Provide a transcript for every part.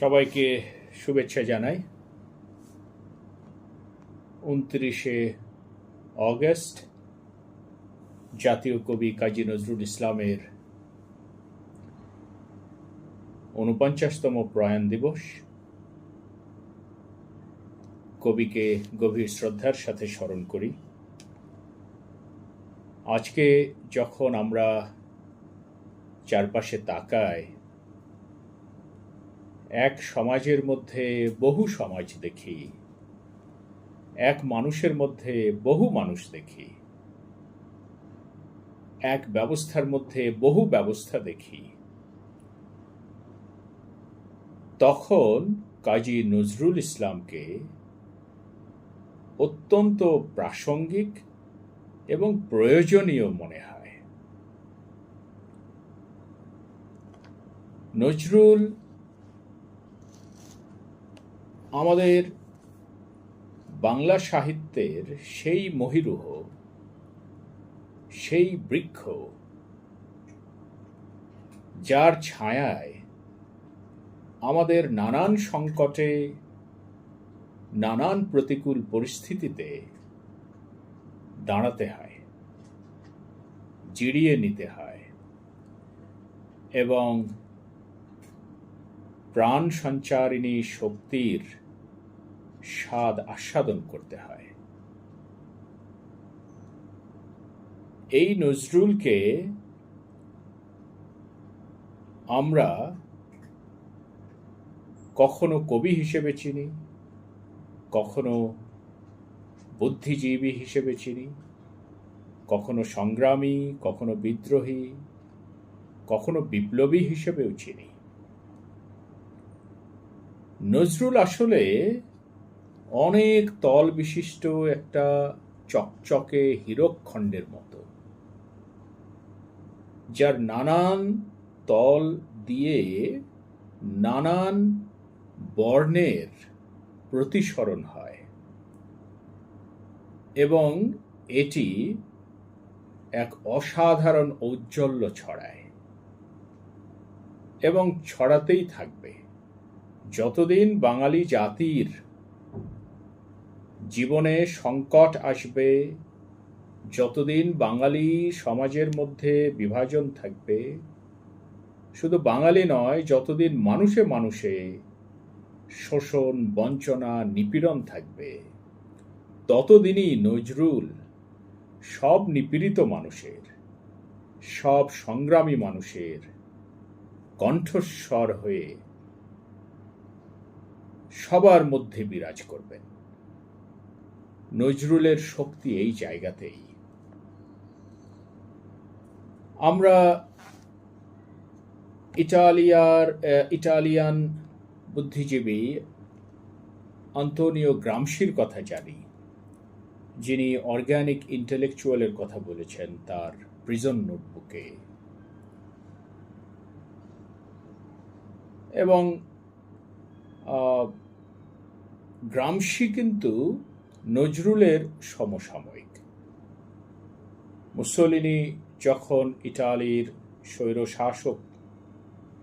সবাইকে শুভেচ্ছা জানাই। উনত্রিশে অগস্ট, জাতীয় কবি কাজী নজরুল ইসলামের ঊনপঞ্চাশতম প্রয়াণ দিবস। কবিকে গভীর শ্রদ্ধার সাথে স্মরণ করি। আজকে যখন আমরা চারপাশে তাকাই এক সমাজের মধ্যে বহু সমাজ দেখি, এক মানুষের মধ্যে বহু মানুষ দেখি, এক ব্যবস্থার মধ্যে বহু ব্যবস্থা দেখি। তখন কাজী নজরুল ইসলামকে অত্যন্ত প্রাসঙ্গিক এবং প্রয়োজনীয় মনে হয়। নজরুল আমাদের বাংলা সাহিত্যের সেই মহিরুহ, সেই বৃক্ষ, যার ছায়ায় আমাদের নানান সংকটে, নানান প্রতিকূল পরিস্থিতিতে দাঁড়াতে হয়, জিরিয়ে নিতে হয় এবং প্রাণ সঞ্চারিণী শক্তির স্বাদ আস্বাদন করতে হয়। এই নজরুলকে আমরা কখনো কবি হিসেবে চিনি, কখনো বুদ্ধিজীবী হিসেবে চিনি, কখনো সংগ্রামী, কখনো বিদ্রোহী, কখনো বিপ্লবী হিসেবেও চিনি। নজরুল আসলে অনেক তল বিশিষ্ট একটা চকচকে হীরকখণ্ডের মতো, যার নানান তল দিয়ে নানান বর্ণের প্রতিসরণ হয় এবং এটি এক অসাধারণ ঔজ্জ্বল্য ছড়ায় এবং ছড়াতেই থাকবে। যতদিন বাঙালি জাতির জীবনে সংকট আসবে, যতদিন বাঙালি সমাজের মধ্যে বিভাজন থাকবে, শুধু বাঙালি নয়, যতদিন মানুষে মানুষে শোষণ, বঞ্চনা, নিপীড়ন থাকবে, ততদিনই নজরুল সব নিপীড়িত মানুষের, সব সংগ্রামী মানুষের কণ্ঠস্বর হয়ে সবার মধ্যে বিরাজ করবেন। নজরুলের শক্তি এই জায়গাতেই। আমরা ইটালিয়ার ইটালিয়ান বুদ্ধিজীবী আন্তোনিও গ্রামশির কথা জানি। যিনি অর্গ্যানিক ইন্টেলেকচুয়ালের কথা বলেছেন তার প্রিজন নোটবুকে। এবং গ্রামশি কিন্তু নজরুলের সমসাময়িক। মুসলিনি যখন ইটালির স্বৈর শাসক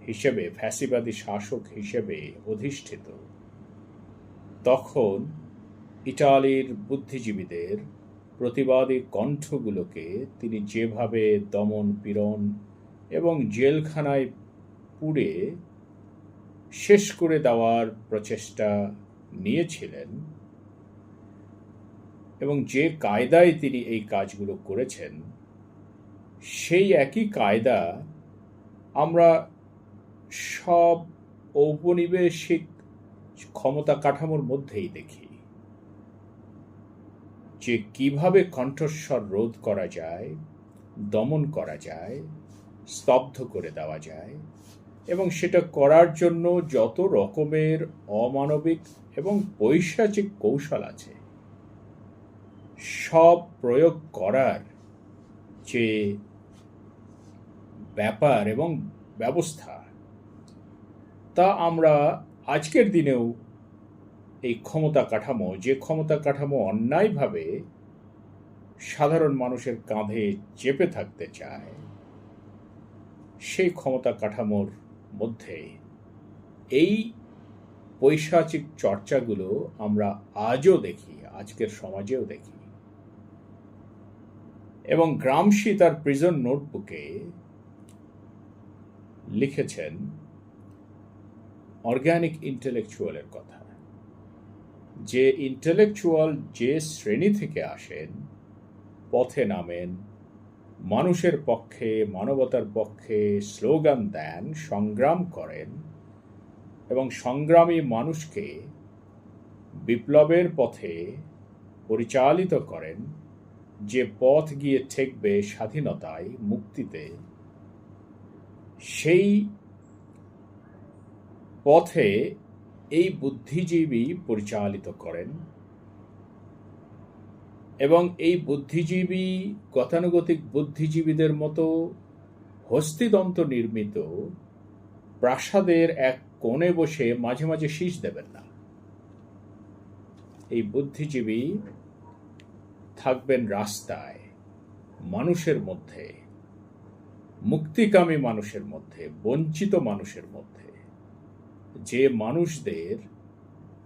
হিসেবে, ফ্যাসিবাদী শাসক হিসেবে অধিষ্ঠিত, তখন ইটালির বুদ্ধিজীবীদের প্রতিবাদী কণ্ঠগুলোকে তিনি যেভাবে দমন পীড়ন এবং জেলখানায় পুড়ে শেষ করে দেওয়ার প্রচেষ্টা নিয়েছিলেন এবং যে কায়দায় তিনি এই কাজগুলো করেছেন, সেই একই কায়দা আমরা সব ঔপনিবেশিক ক্ষমতা কাঠামোর মধ্যেই দেখি। যে কীভাবে কণ্ঠস্বর রোধ করা যায়, দমন করা যায়, স্তব্ধ করে দেওয়া যায় এবং সেটা করার জন্য যত রকমের অমানবিক এবং পৈশাচিক কৌশল আছে, সব প্রয়োগ করার যে ব্যাপার এবং ব্যবস্থা, তা আমরা আজকের দিনেও এই ক্ষমতা কাঠামো, যে ক্ষমতা কাঠামো অন্যায়ভাবে সাধারণ মানুষের কাঁধে চেপে থাকতে চায়, সেই ক্ষমতা কাঠামোর মধ্যে এই পৈশাচিক চর্চাগুলো আমরা আজও দেখি, আজকের সমাজেও দেখি। এবং গ্রামসি তার প্রিজন নোটবুকে লিখেছেন অর্গ্যানিক ইন্টেলেকচুয়ালের কথা। যে ইন্টেলেকচুয়াল যে শ্রেণি থেকে আসেন, পথে নামেন মানুষের পক্ষে, মানবতার পক্ষে স্লোগান দেন, সংগ্রাম করেন এবং সংগ্রামী মানুষকে বিপ্লবের পথে পরিচালিত করেন, যে পথ গিয়ে ঠেকবে স্বাধীনতায় মুক্তিতে। সেই পথে এই বুদ্ধিজীবী পরিচালিত করেন। এবং এই বুদ্ধিজীবী, গতানুগতিক বুদ্ধিজীবীদের মতো হস্তিদন্ত নির্মিত প্রাসাদের এক কোণে বসে মাঝে মাঝে শীষ দেবেন না। এই বুদ্ধিজীবী থাকবেন রাস্তায়, মানুষের মধ্যে, মুক্তিকামী মানুষের মধ্যে, বঞ্চিত মানুষের মধ্যে। যে মানুষদের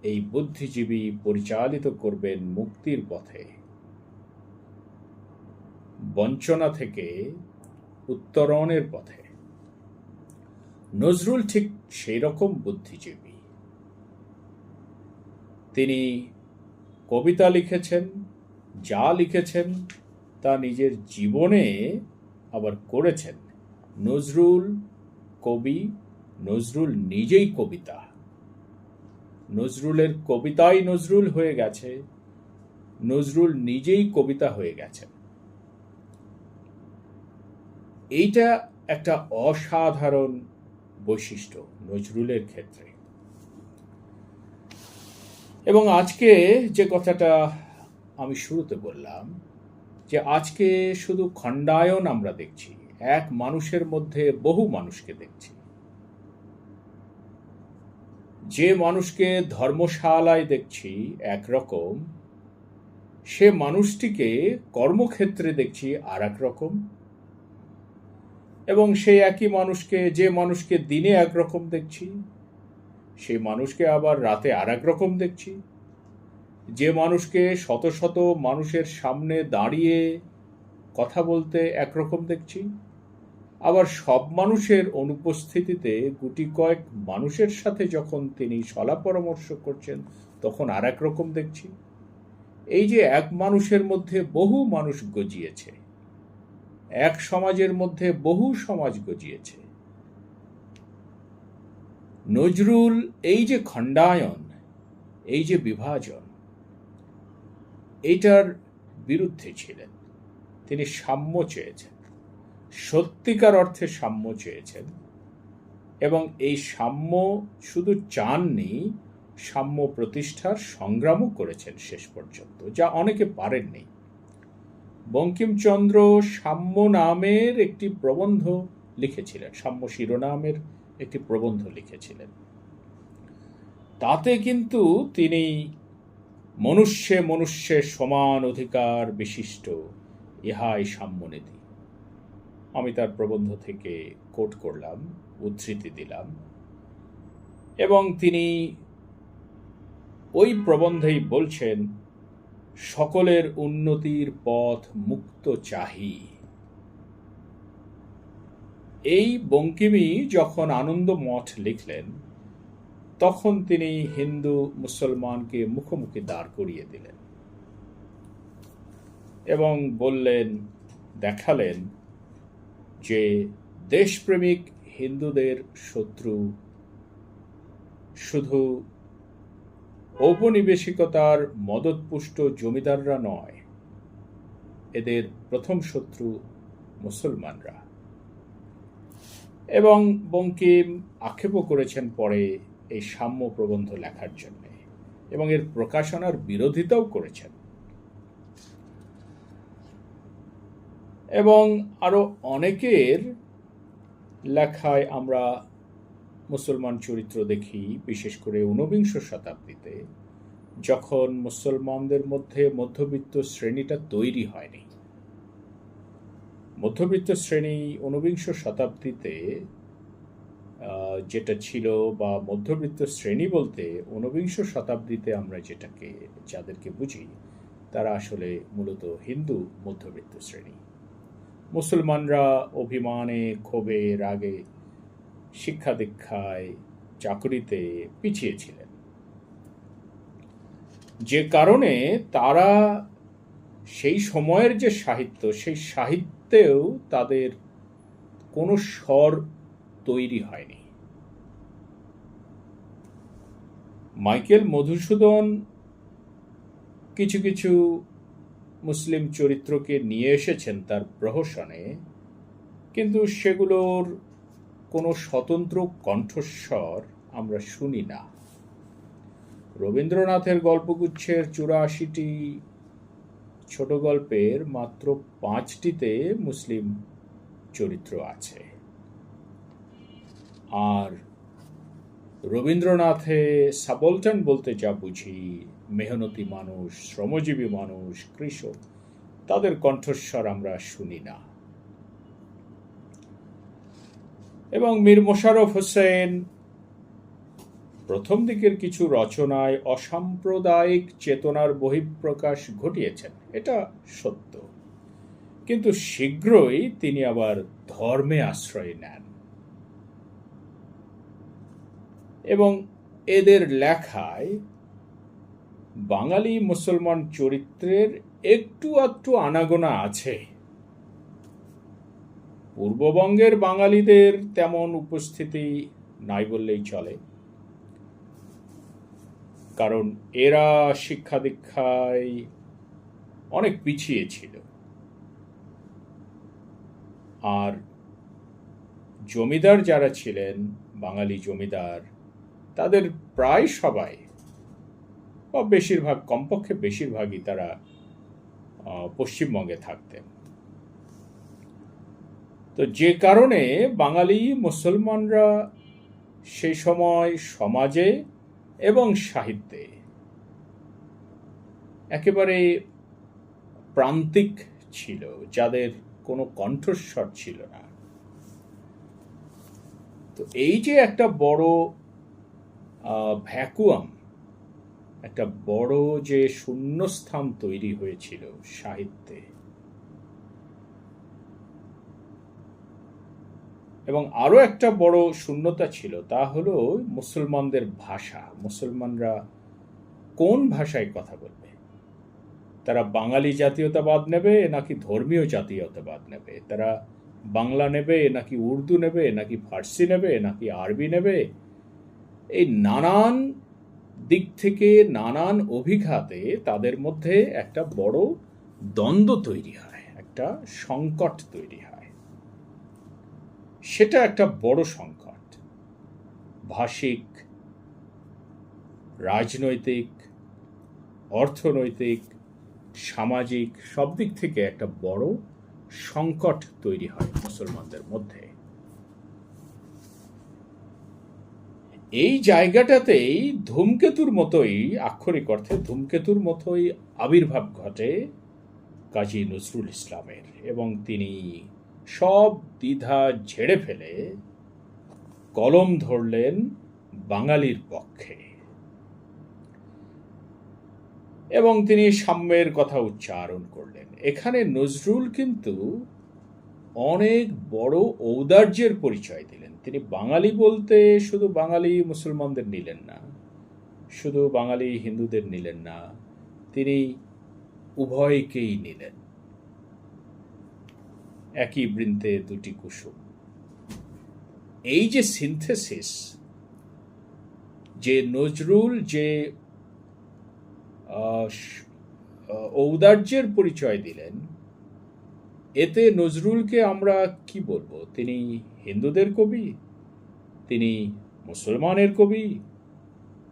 এই বুদ্ধিজীবী পরিচালিত করবেন মুক্তির পথে বঞ্চনা থেকে উত্তরণের পথে। নজরুল ঠিক সেই রকম বুদ্ধিজীবী। তিনি কবিতা লিখেছেন, যা লিখেছেন, তা নিজের জীবনে আবার করেছেন। নজরুল কবি, নজরুল নিজেই কবিতা। নজরুলের কবিতাই নজরুল হয়ে গেছে, নজরুল নিজেই কবিতা হয়ে গেছেন। এইটা একটা অসাধারণ বৈশিষ্ট্য নজরুলের ক্ষেত্রে। এবং আজকে যে কথাটা আমি শুরুতে বললাম, যে আজকে শুধু খণ্ডায়ন আমরা দেখছি, এক মানুষের মধ্যে বহু মানুষকে দেখছি। যে মানুষকে ধর্মশালায় দেখছি একরকম, সে মানুষটিকে কর্মক্ষেত্রে দেখছি আর এক রকম। এবং সেই একই মানুষকে, যে মানুষকে দিনে একরকম দেখছি সেই মানুষকে আবার রাতে আর রকম দেখছি। যে মানুষকে শত শত মানুষের সামনে দাঁড়িয়ে কথা বলতে একরকম দেখছি, আবার সব মানুষের অনুপস্থিতিতে গুটি কয়েক মানুষের সাথে যখন তিনি সলা পরামর্শ করছেন, তখন আর রকম দেখছি। এই যে এক মানুষের মধ্যে বহু মানুষ গজিয়েছে। এক সমাজের মধ্যে বহু সমাজ গজিয়েছে। নজরুল, এই যে খণ্ডায়ন, এই যে বিভাজন এইটার বিরুদ্ধে ছিলেন। তিনি সাম্য চেয়েছেন, সত্যিকার অর্থে সাম্য চেয়েছেন এবং এই সাম্য শুধু চাননি, সাম্য প্রতিষ্ঠার সংগ্রামও করেছেন শেষ পর্যন্ত, যা অনেকে পারেননি। বঙ্কিমচন্দ্র সাম্য নামের একটি প্রবন্ধ লিখেছিলেন, সাম্য শিরোনামের একটি প্রবন্ধ লিখেছিলেন। তাতে কিন্তু তিনি মনুষ্যে মনুষ্যের সমান অধিকার বিশিষ্ট, ইহাই সাম্যনীতি আমি তার প্রবন্ধ থেকে কোট করলাম, উদ্ধৃতি দিলাম এবং তিনি ওই প্রবন্ধেই বলছেন সকলের উন্নতির পথ মুক্ত চাহি। এই বঙ্কিমি যখন আনন্দ মঠ লিখলেন, তখন তিনি হিন্দু মুসলমানকে মুখোমুখি দাঁড় করিয়ে দিলেন এবং বললেন, দেখালেন যে দেশপ্রেমিক হিন্দুদের শত্রু শুধু ঔপনিবেশিকতার মদতপুষ্ট জমিদাররা নয়, এদের প্রথম শত্রু মুসলমানরা। এবং বঙ্কিম আক্ষেপও করেছেন পরে এই সাম্য প্রবন্ধ লেখার জন্য, এবং এর প্রকাশনার বিরোধিতাও করেছেন। এবং আরও অনেকের লেখায় আমরা মুসলমান চরিত্র দেখি, বিশেষ করে ঊনবিংশ শতাব্দীতে, যখন মুসলমানদের মধ্যে মধ্যবিত্ত শ্রেণীটা তৈরি হয়নি। মধ্যবিত্ত শ্রেণি ঊনবিংশ শতাব্দীতে যেটা ছিল বা মধ্যবিত্ত শ্রেণি বলতে ঊনবিংশ শতাব্দীতে আমরা যেটাকে, যাদেরকে বুঝি, তারা আসলে মূলত হিন্দু মধ্যবিত্ত শ্রেণি। মুসলমানরা অভিমানে, ক্ষোভে, রাগে শিক্ষা দীক্ষায় চাকরিতে পিছিয়ে ছিলেন। যে কারণে তারা সেই সময়ের যে সাহিত্য, সেই সাহিত্যেও তাদের কোনো স্বর তৈরি হয়নি। মাইকেল মধুসূদন কিছু কিছু মুসলিম চরিত্রকে নিয়ে এসেছেন তার প্রহসনে, কিন্তু সেগুলোর কোনো স্বতন্ত্র কণ্ঠস্বর আমরা শুনি না। রবীন্দ্রনাথের গল্পগুচ্ছের চুরাশিটি ছোট গল্পের মাত্র পাঁচটিতে মুসলিম চরিত্র আছে। আর রবীন্দ্রনাথে সাবলটান বলতে যা বুঝি, মেহনতি মানুষ, শ্রমজীবী মানুষ, কৃষক, তাদের কণ্ঠস্বর আমরা শুনি না। এবং মীর মোশারফ হোসেন প্রথম দিকের কিছু রচনায় অসাম্প্রদায়িক চেতনার বহিঃপ্রকাশ ঘটিয়েছেন। এটা সত্য। কিন্তু শীঘ্রই তিনি আবার ধর্মে আশ্রয় নেন। এবং এদের লেখায় বাঙালি মুসলমান চরিত্রের একটু আধটু আনাগোনা আছে। পূর্ববঙ্গের বাঙালিদের তেমন উপস্থিতি নাই বললেই চলে। কারণ এরা শিক্ষা দীক্ষায় অনেক পিছিয়ে ছিল। আর জমিদার যারা ছিলেন, বাঙালি জমিদার, তাদের প্রায় সবাই, বা বেশিরভাগ, কমপক্ষে বেশিরভাগই তারা পশ্চিমবঙ্গে থাকতেন। তো যে কারণে বাঙালি মুসলমানরা সেই সময় সমাজে এবং সাহিত্যে একেবারে প্রান্তিক ছিল, যাদের কোনো কণ্ঠস্বর ছিল না। তো এই যে একটা বড় ভ্যাকুয়াম, একটা বড় যে শূন্যস্থান তৈরি হয়েছিল সাহিত্যে এবং আরও একটা বড় শূন্যতা ছিল, তা হলো মুসলমানদের ভাষা। মুসলমানরা কোন ভাষায় কথা বলবে? তারা বাঙালি জাতীয়তাবাদ নেবে নাকি ধর্মীয় জাতীয়তাবাদ নেবে? তারা বাংলা নেবে নাকি উর্দু নেবে নাকি ফার্সি নেবে নাকি আরবি নেবে? এই নানান দিক থেকে নানান অভিঘাতে তাদের মধ্যে একটা বড় দ্বন্দ্ব তৈরি হয়, একটা সংকট তৈরি হয়। সেটা একটা বড় সংকট। ভাষিক, রাজনৈতিক, অর্থনৈতিক, সামাজিক সব দিক থেকে একটা বড় সংকট তৈরি হয় মুসলমানদের মধ্যে। এই জায়গাটাতেই ধূমকেতুর মতোই, আক্ষরিক অর্থে ধূমকেতুর মতোই আবির্ভাব ঘটে কাজী নজরুল ইসলামের এবং তিনি সব দ্বিধা ঝেড়ে ফেলে কলম ধরলেন বাঙালির পক্ষে। এবং তিনি সাম্যের কথা উচ্চারণ করলেন। এখানে নজরুল কিন্তু অনেক বড় ঔদার্যের পরিচয় দিলেন। তিনি বাঙালি বলতে শুধু বাঙালি মুসলমানদের নিলেন না, শুধু বাঙালি হিন্দুদের নিলেন না, তিনি উভয়কেই নিলেন। একই বৃন্তে দুটি কুসুম। এই যে সিনথেসিস যে নজরুল, যে ঔদার্যের পরিচয় দিলেন, এতে নজরুলকে আমরা কি বলব? তিনি হিন্দুদের কবি? তিনি মুসলমানের কবি?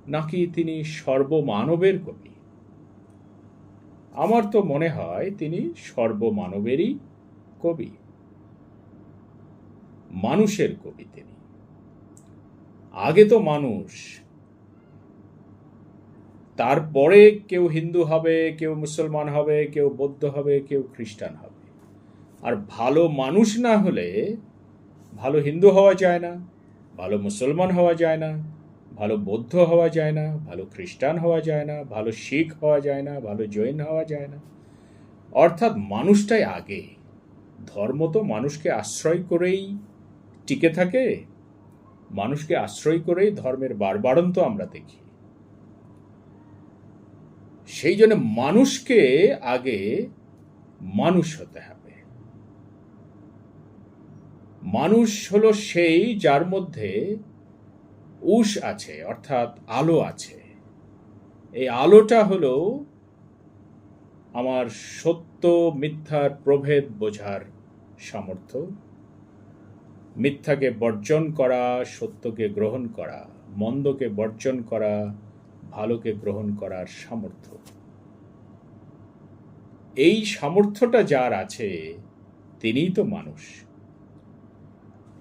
নাকি তিনি সর্বমানবের কবি? আমার তো মনে হয় তিনি সর্বমানবেরই কবি। মানুষের কবি তিনি। আগে তো মানুষ। তারপরে কেউ হিন্দু হবে, কেউ মুসলমান হবে, কেউ বৌদ্ধ হবে, কেউ খ্রিস্টান হবে। আর ভালো মানুষ না হলে ভালো হিন্দু হওয়া যায় না, ভালো মুসলমান হওয়া যায় না, ভালো বৌদ্ধ হওয়া যায় না, ভালো খ্রিস্টান হওয়া যায় না, ভালো শিখ হওয়া যায় না, ভালো জৈন হওয়া যায় না। অর্থাৎ মানুষটাই আগে। ধর্ম তো মানুষকে আশ্রয় করেই টিকে থাকে। মানুষকে আশ্রয় করেই ধর্মের বারবারন্ত আমরা দেখি। সেই জন্য মানুষকে আগে মানুষ হতে হবে। মানুষ হলো সেই যার মধ্যে উষ আছে, অর্থাৎ আলো আছে। এই আলোটা হলো আমার সত্য মিথ্যার প্রভেদ বোঝার সামর্থ্য। মিথ্যাকে বর্জন করা, সত্যকে গ্রহণ করা, মন্দকে বর্জন করা, ভালোকে গ্রহণ করার সামর্থ্য। এই সামর্থ্যটা যার আছে, তিনিই তো মানুষ।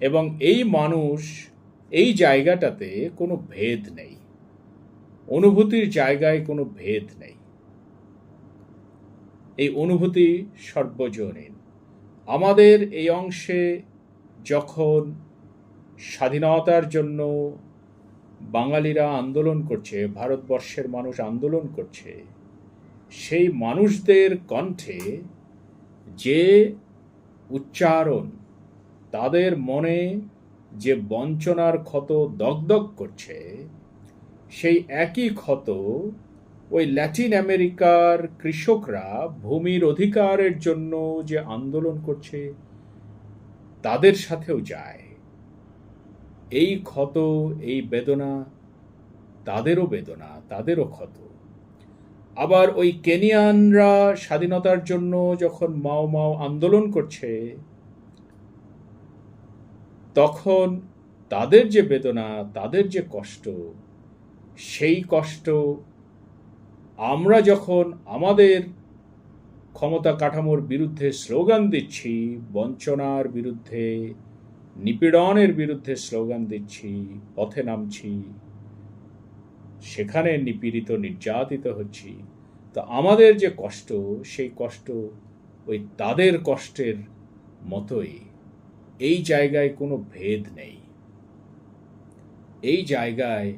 এবং এই মানুষ এই জায়গাটাতে কোনো ভেদ নেই। অনুভূতির জায়গায় কোনো ভেদ নেই। এই অনুভূতি সর্বজনীন। আমাদের এই অংশে যখন স্বাধীনতার জন্য বাঙালিরা আন্দোলন করছে, ভারতবর্ষের মানুষ আন্দোলন করছে, সেই মানুষদের কণ্ঠে যে উচ্চারণ, তাদের মনে যে বঞ্চনার ক্ষত দগদগ করছে, সেই একই ক্ষত ওই ল্যাটিন আমেরিকার কৃষকরা ভূমির অধিকারের জন্য যে আন্দোলন করছে, তাদের সাথেও যায়। এই ক্ষত, এই বেদনা, তাদেরও বেদনা, তাদেরও ক্ষত। আবার ওই কেনিয়ানরা স্বাধীনতার জন্য যখন মাও মাও আন্দোলন করছে, তখন তাদের যে বেদনা, তাদের যে কষ্ট, সেই কষ্ট আমরা যখন আমাদের ক্ষমতা কাঠামোর বিরুদ্ধে স্লোগান দিচ্ছি, বঞ্চনার বিরুদ্ধে, নিপীড়নের বিরুদ্ধে স্লোগান দিচ্ছি, পথে নামছি, সেখানে নিপীড়িত, নির্যাতিত হচ্ছি, তো আমাদের যে কষ্ট, সেই কষ্ট ওই তাদের কষ্টের মতোই এই জায়গায় কোনো ভেদ নেই। এই জায়গায়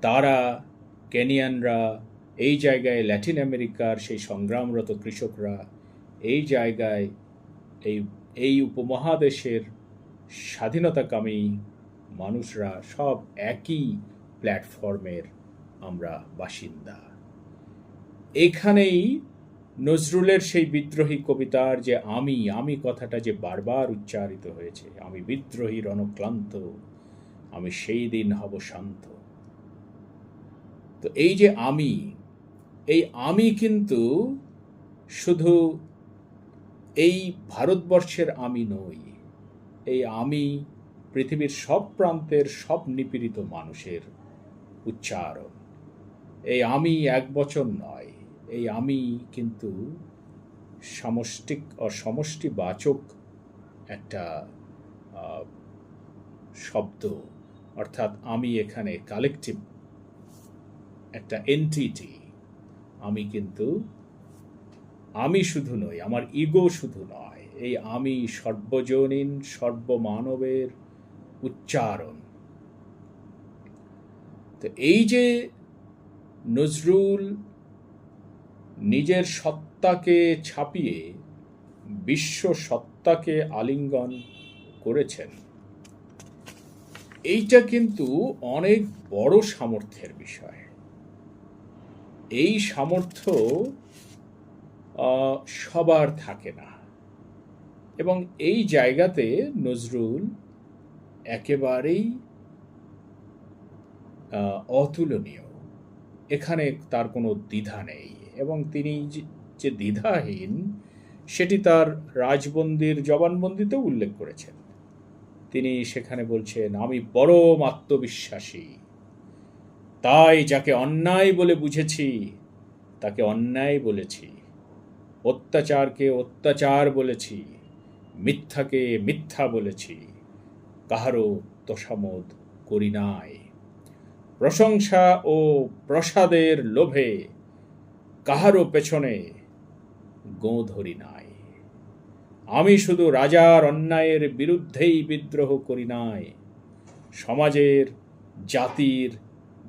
তারা কেনিয়ানরা, এই জায়গায় ল্যাটিন আমেরিকার সেই সংগ্রামরত কৃষকরা, এই জায়গায় এই এই উপমহাদেশের স্বাধীনতাকামী মানুষরা সব একই প্ল্যাটফর্মের আমরা বাসিন্দা। এখানেই নজরুলের সেই বিদ্রোহী কবিতার যে আমি আমি কথাটা যে বারবার উচ্চারিত হয়েছে, আমি বিদ্রোহী, রণক্লান্ত, আমি সেই দিন হব শান্ত। তো এই যে আমি, এই আমি কিন্তু শুধু এই ভারতবর্ষের আমি নই, এই আমি পৃথিবীর সব প্রান্তের সব নিপীড়িত মানুষের উচ্চারণ। এই আমি এক বচন নয়, এই আমি কিন্তু সমষ্টিক ও সমষ্টিবাচক একটা শব্দ। অর্থাৎ আমি এখানে কালেকটিভ একটা এন্টিটি আমি কিন্তু, আমি শুধু নই, আমার ইগো শুধু নয়, এই আমি সর্বজনীন, সর্বমানবের উচ্চারণ। তো এই যে নজরুল নিজের সত্তাকে ছাপিয়ে বিশ্ব সত্তাকে আলিঙ্গন করেছেন, এইটা কিন্তু অনেক বড় সামর্থ্যের বিষয়। এই সামর্থ্য সবার থাকে না। এবং এই জায়গাতে নজরুল একেবারেই অতুলনীয়। এখানে তার কোনো দ্বিধা নেই এবং তিনি যে দ্বিধাহীন, সেটি তার রাজবন্দির জবানবন্দিতেও উল্লেখ করেছেন। তিনি সেখানে বলছেন, আমি পরম আত্মবিশ্বাসী। তাই যাকে অন্যায় বলে বুঝেছি, তাকে অন্যায় বলেছি। অত্যাচারকে অত্যাচার বলেছি, মিথ্যাকে মিথ্যা বলেছি, কাহারও তোষামোদ করি নাই। প্রশংসা ও প্রসাদের লোভে কাহারও পেছনে গো ধরি নাই। আমি শুধু রাজার অন্যায়ের বিরুদ্ধেই বিদ্রোহ করি নাই, সমাজের, জাতির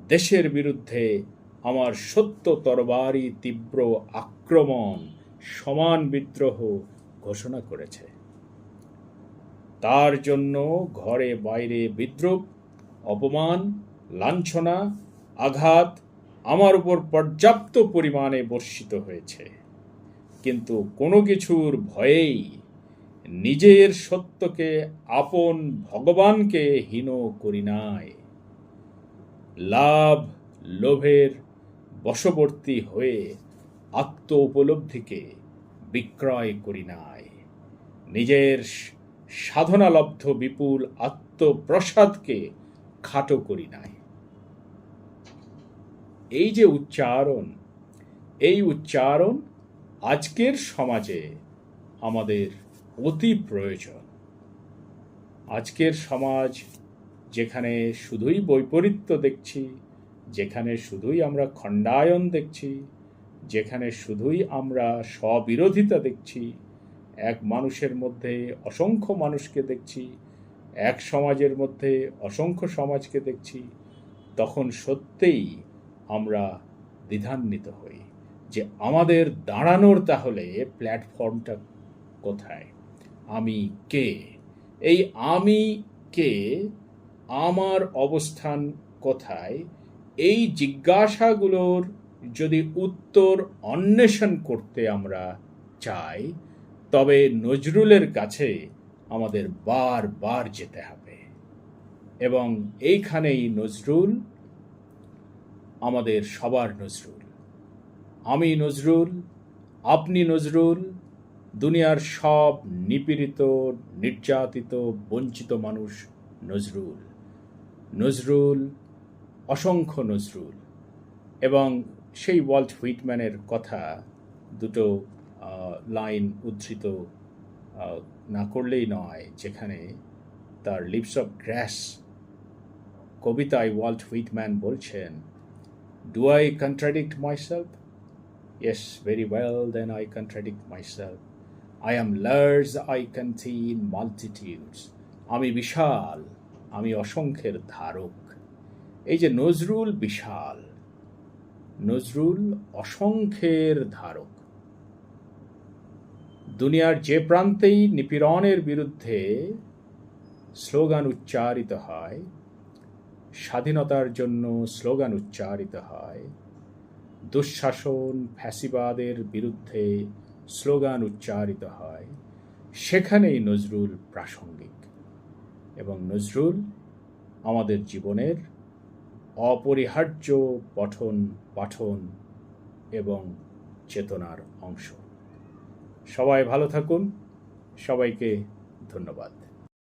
দেশের বিরুদ্ধে আমার সত্য তরবারি তীব্র আক্রমণ সমান বিদ্রোহ ঘোষণা করেছে। তার জন্য ঘরে বাইরে বিদ্রুপ অপমান, লাঞ্ছনা, আঘাত আমার উপর পর্যাপ্ত পরিমাণে বর্ষিত হয়েছে। কিন্তু কোনো কিছুর ভয়েই নিজের সত্যকে আপন ভগবানকে হীন করি নাই। লাভ, লোভের বশবর্তী হয়ে আত্ম উপলব্ধিকে বিক্রয় করি নাই। নিজের সাধনালব্ধ বিপুল আত্মপ্রসাদকে খাটো করি নাই। এই যে উচ্চারণ, এই উচ্চারণ আজকের সমাজে আমাদের অতি প্রয়োজন। আজকের সমাজ যেখানে শুধুই বৈপরীত্য দেখছি, যেখানে শুধুই আমরা খণ্ডায়ন দেখছি, যেখানে শুধুই আমরা স্ববিরোধিতা দেখছি, এক মানুষের মধ্যে অসংখ্য মানুষকে দেখছি, এক সমাজের মধ্যে অসংখ্য সমাজকে দেখছি, তখন সত্যিই আমরা দ্বিধান্বিত হই যে আমাদের দাঁড়ানোর তাহলে প্ল্যাটফর্মটা কোথায়? আমি কে? এই আমি কে আমার অবস্থান কোথায়? এই জিজ্ঞাসাগুলোর যদি উত্তর অন্বেষণ করতে আমরা চাই, তবে নজরুলের কাছে আমাদের বারবার যেতে হবে। এবং এইখানেই নজরুল, আমাদের সবার নজরুল। আমি নজরুল, আপনি নজরুল, দুনিয়ার সব নিপীড়িত, নির্যাতিত, বঞ্চিত মানুষ নজরুল। নজরুল অসংখ্য নজরুল এবং সেই ওয়াল্ট হুইটম্যানের কথা দুটো লাইন উদ্ধৃত না করলেই নয় যেখানে তার লিপস অফ গ্র্যাস কবিতায় ওয়াল্ট হুইটম্যান বলছেন do I contradict myself Yes, very well, then I contradict myself. I am large, I contain multitudes. আমি বিশাল আমি অসংখ্যের ধারক। এই যে নজরুল বিশাল, নজরুল অসংখ্যের ধারক। দুনিয়ার যে প্রান্তেই নিপীড়নের বিরুদ্ধে স্লোগান উচ্চারিত হয়, স্বাধীনতার জন্য স্লোগান উচ্চারিত হয়, দুঃশাসন, ফ্যাসিবাদের বিরুদ্ধে স্লোগান উচ্চারিত হয়, সেখানেই নজরুল প্রাসঙ্গিক। এবং নজরুল আমাদের জীবনের অপরিহার্য পঠন পাঠন এবং চেতনার অংশ। সবাই ভালো থাকুন। সবাইকে ধন্যবাদ।